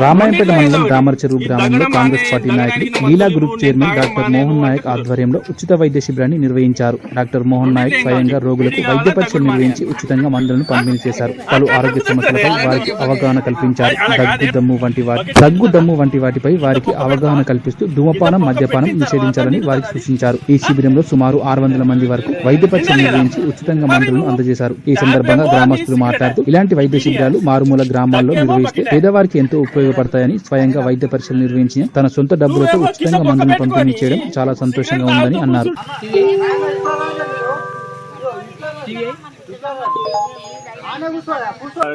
రామాయంపేట మండలం రామర్ చెరువు గ్రామంలో కాంగ్రెస్ పార్టీ నాయకులు Leela group chairman doctor Mohan Naik ఆధ్వర్యంలో ఉచిత వైద్య శిబిరాన్ని నిర్వహించారు. డాక్టర్ మోహన్ నాయక్ స్వయంగా రోగులకు వైద్య పరీక్షలు నిర్వహించి ఉచితంగా మందులను పంపిణీ చేశారు. పలు ఆరోగ్య సమస్యలపై వారికి అవగాహన కల్పించారు. దగ్గు దమ్ము వంటి వాటి దగ్గు దమ్ము వంటి వాటిపై వారికి అవగాహన కల్పిస్తూ ధూమపానం మద్యపానం నిషేధించాలని వారికి సూచించారు. ఈ శిబిరంలో సుమారు ఆరు వందల మంది వరకు వైద్య పరీక్షలు నిర్వహించి ఉచితంగా మందులను అందజేశారు. ఈ సందర్భంగా గ్రామస్తులు మాట్లాడుతూ ఇలాంటి వైద్య శిబిరాలు మారుమూల గ్రామాల్లో నిర్వహిస్తే పేదవారికి ఎంతో ఉపయోగపడతాయని స్వయంగా వైద్య పరీక్షలు నిర్వహించి తన సొంత డబ్బులతో ఉచితంగా మందులను పంపిణీ చేయడం చాలా సంతోషంగా ఉందని అన్నారు.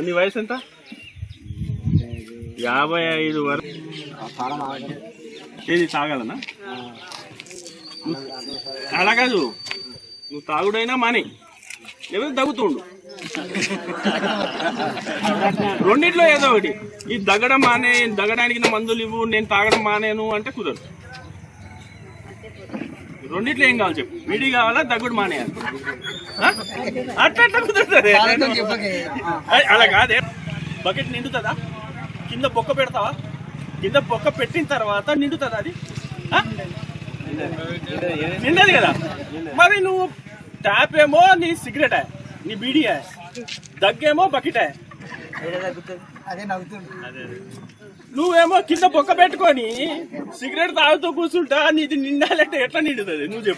నీ వయసు ఎంత? యాభై ఐదు వరకు ఏది తాగాలనా? అలా కాదు. నువ్వు తాగుడైనా మాని. లేకపోతే దగ్గుతుండు రెండిట్లో ఏదో ఒకటి. ఈ దగ్గడం మానే దగ్గడానికి నా మందులు ఇవ్వు నేను తాగడం మానేను అంటే కుదరదు. రెండిట్లో ఏం కావాలి చెప్పు. విడి కావాలా దగ్గుడు మానేయాలి? అట్లా అట్లా కుదరదు అలా కాదే. బకెట్ నిండుతుందా? కింద బొక్క పెడతావా? కింద బొక్క పెట్టిన తర్వాత నిండుతుందా అది? నిండదు కదా. మరి నువ్వు ట్యాప్ ఏమో నీ సిగరెట్ నీ బీడీయా దగ్గేమో బకెట్ నువ్వేమో కింద బొక్క పెట్టుకొని సిగరెట్ తాగుతూ కూర్చుంటా నీది నిండాలంటే ఎట్లా నిండుతుంది? నువ్వు చెప్పు.